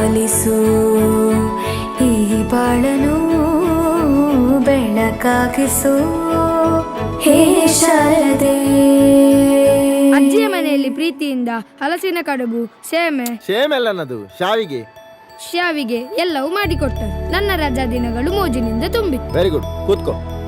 ಪಾಲಿಸು ಈ ಬಾಳನು ಬೆಳಕಾಗಿಸು ಹೇ ಶಾರದೆ. ಅಜ್ಜಿಯ ಮನೆಯಲ್ಲಿ ಪ್ರೀತಿಯಿಂದ ಹಲಸಿನ ಕಡುಬು ಸೇಮೆ ಶೇಮೆಲ್ಲನದು ಶಾವಿಗೆ. ಶಾವಿಗೆ ಎಲ್ಲವೂ ಮಾಡಿಕೊಟ್ಟರು. ನನ್ನ ರಜಾ ದಿನಗಳು ಮೋಜಿನಿಂದ ತುಂಬಿತ್ತು. ವೆರಿ ಗುಡ್ ಕೂತ್ಕೋ.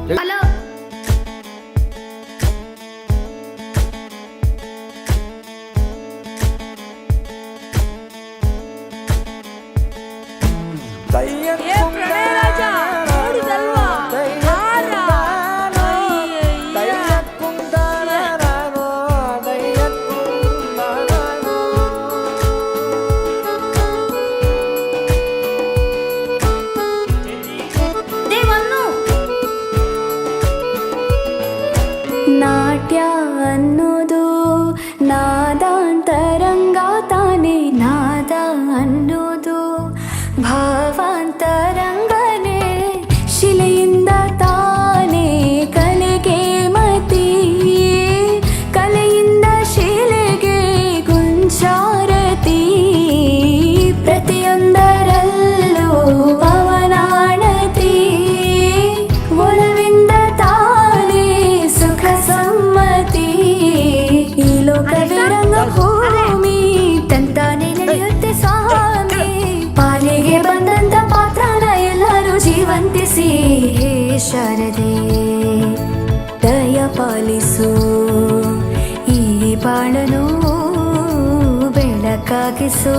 ಜೀವಂತಿಸಿ ಹೇ ಶಾರದೆ ದಯ ಪಾಲಿಸು ಈ ಬಾಳನು ಬೆಳಕಾಗಿಸು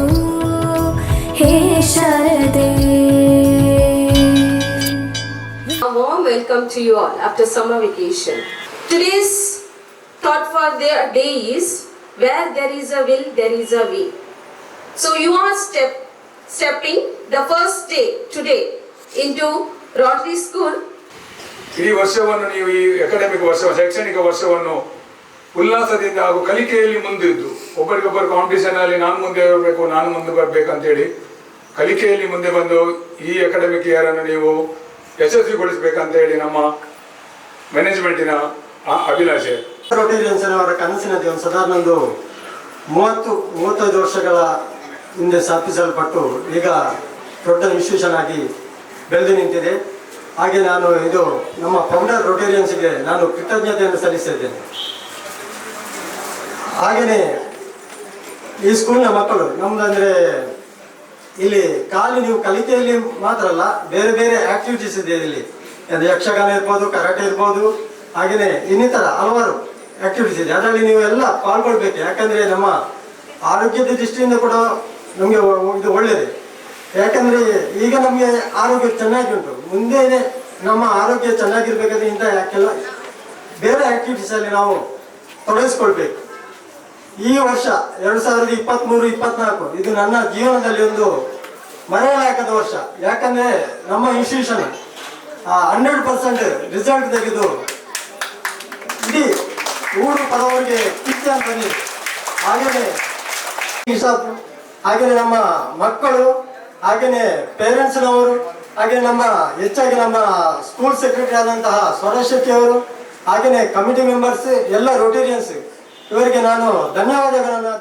ಹೇ ಶಾರದೆ A warm welcome to you all after summer vacation. Today's thought for the day is where there is a will, there is a way. So you are step stepping the first day today into Rotary school ಇಡೀ ವರ್ಷವನ್ನು ನೀವು ಈ academic ವರ್ಷ ಶೈಕ್ಷಣಿಕ ವರ್ಷವನ್ನು ಉಲ್ಲಾಸದಿಂದ ಹಾಗೂ ಕಲಿಕೆಯಲ್ಲಿ ಮುಂದಿದ್ದು. ಒಬ್ಬರಿಗೊಬ್ಬರು ಕಾಂಪಿಟೇಷನ್ ಅಲ್ಲಿ ನಾನು ಮುಂದೆ ಬರಬೇಕು ನಾನು ಮುಂದೆ ಬರಬೇಕು ಅಂತೇಳಿ ಕಲಿಕೆಯಲ್ಲಿ ಮುಂದೆ ಬಂದು ಈ ಅಕಾಡೆಮಿಕ್ ಇಯರ್ ಅನ್ನು ನೀವು ಯಶಸ್ವಿಗೊಳಿಸಬೇಕಂತ ಹೇಳಿ ನಮ್ಮ ಮ್ಯಾನೇಜ್ಮೆಂಟಿನ ಆ- ಅಭಿಲಾಷೆ. ಅವರ ಕನಸಿನ ಒಂದು ಸದಾ ಒಂದು ಮೂವತ್ತು ಮೂವತ್ತೈದು ವರ್ಷಗಳ ಹಿಂದೆ ಸ್ಥಾಪಿಸಲ್ಪಟ್ಟು ಈಗ ದೊಡ್ಡ ಇನ್ಸ್ಟಿಟ್ಯೂಷನ್ ಆಗಿ ಬೆಳೆದು ನಿಂತಿದೆ. ಹಾಗೆ ನಾನು ಇದು ನಮ್ಮ ಫೌಂಡರ್ ರೋಟೇರಿಯನ್ಸ್ಗೆ ನಾನು ಕೃತಜ್ಞತೆಯನ್ನು ಸಲ್ಲಿಸಿದ್ದೇನೆ. ಹಾಗೆಯೇ ಈ ಸ್ಕೂಲ್ನ ಮಕ್ಕಳು, ನಮ್ದಂದ್ರೆ ಇಲ್ಲಿ ಖಾಲಿ ನೀವು ಕಲಿಕೆಯಲ್ಲಿ ಮಾತ್ರ ಅಲ್ಲ, ಬೇರೆ ಬೇರೆ ಆಕ್ಟಿವಿಟೀಸ್ ಇದೆ ಇಲ್ಲಿ. ಅದು ಯಕ್ಷಗಾನ ಇರ್ಬೋದು, ಕರಾಟೆ ಇರ್ಬೋದು ಹಾಗೆಯೇ ಇನ್ನಿತರ ಹಲವಾರು ಆಕ್ಟಿವಿಟೀಸ್ ಇದೆ. ಅದರಲ್ಲಿ ನೀವು ಎಲ್ಲ ಪಾಲ್ಗೊಳ್ಬೇಕು. ಯಾಕಂದರೆ ನಮ್ಮ ಆರೋಗ್ಯದ ದೃಷ್ಟಿಯಿಂದ ಕೂಡ ನಮಗೆ ಇದು ಒಳ್ಳೆಯದು ಯಾಕಂದ್ರೆ ಈಗ ನಮಗೆ ಆರೋಗ್ಯ ಚೆನ್ನಾಗಿ ಉಂಟು ಮುಂದೆ ನಮ್ಮ ಆರೋಗ್ಯ ಚೆನ್ನಾಗಿರ್ಬೇಕಾದ್ರೆ ಇಂಥ ಯಾಕೆಲ್ಲ ಬೇರೆ ಆಕ್ಟಿವಿಟೀಸ್ ಅಲ್ಲಿ ನಾವು ತೊಡಗಿಸ್ಕೊಳ್ಬೇಕು. ಈ ವರ್ಷ ಎರಡ್ ಸಾವಿರದ ಇಪ್ಪತ್ತ್ ಮೂರು ಇಪ್ಪತ್ನಾಲ್ಕು ಇದು ನನ್ನ ಜೀವನದಲ್ಲಿ ಒಂದು ಮರೆಯಲಾಗದ ವರ್ಷ. ಯಾಕಂದ್ರೆ ನಮ್ಮ ಇನ್ಸ್ಟಿಟ್ಯೂಷನ್ ಹಂಡ್ರೆಡ್ ಪರ್ಸೆಂಟ್ ರಿಸಲ್ಟ್ ತೆಗೆದು ಇಡೀ ಊರು ಪದವರಿಗೆ ಕಿಚ್ಚ ಅಂತ ಇಸಾಪ್ ಹಾಗೇನೆ ನಮ್ಮ ಮಕ್ಕಳು ಹಾಗೇನೆ ಪೇರೆಂಟ್ಸ್ನವರು ಹಾಗೆ ನಮ್ಮ ಹೆಚ್ಚಾಗಿ ನಮ್ಮ ಸ್ಕೂಲ್ ಸೆಕ್ರೆಟರಿ ಆದಂತಹ ಸ್ವರಶೆಟ್ಟಿ ಅವರು, ಹಾಗೇನೆ ಕಮಿಟಿ ಮೆಂಬರ್ಸ್ ಎಲ್ಲ ರೋಟೇರಿಯನ್ಸ್ ಇವರಿಗೆ ನಾನು ಧನ್ಯವಾದಗಳನ್ನು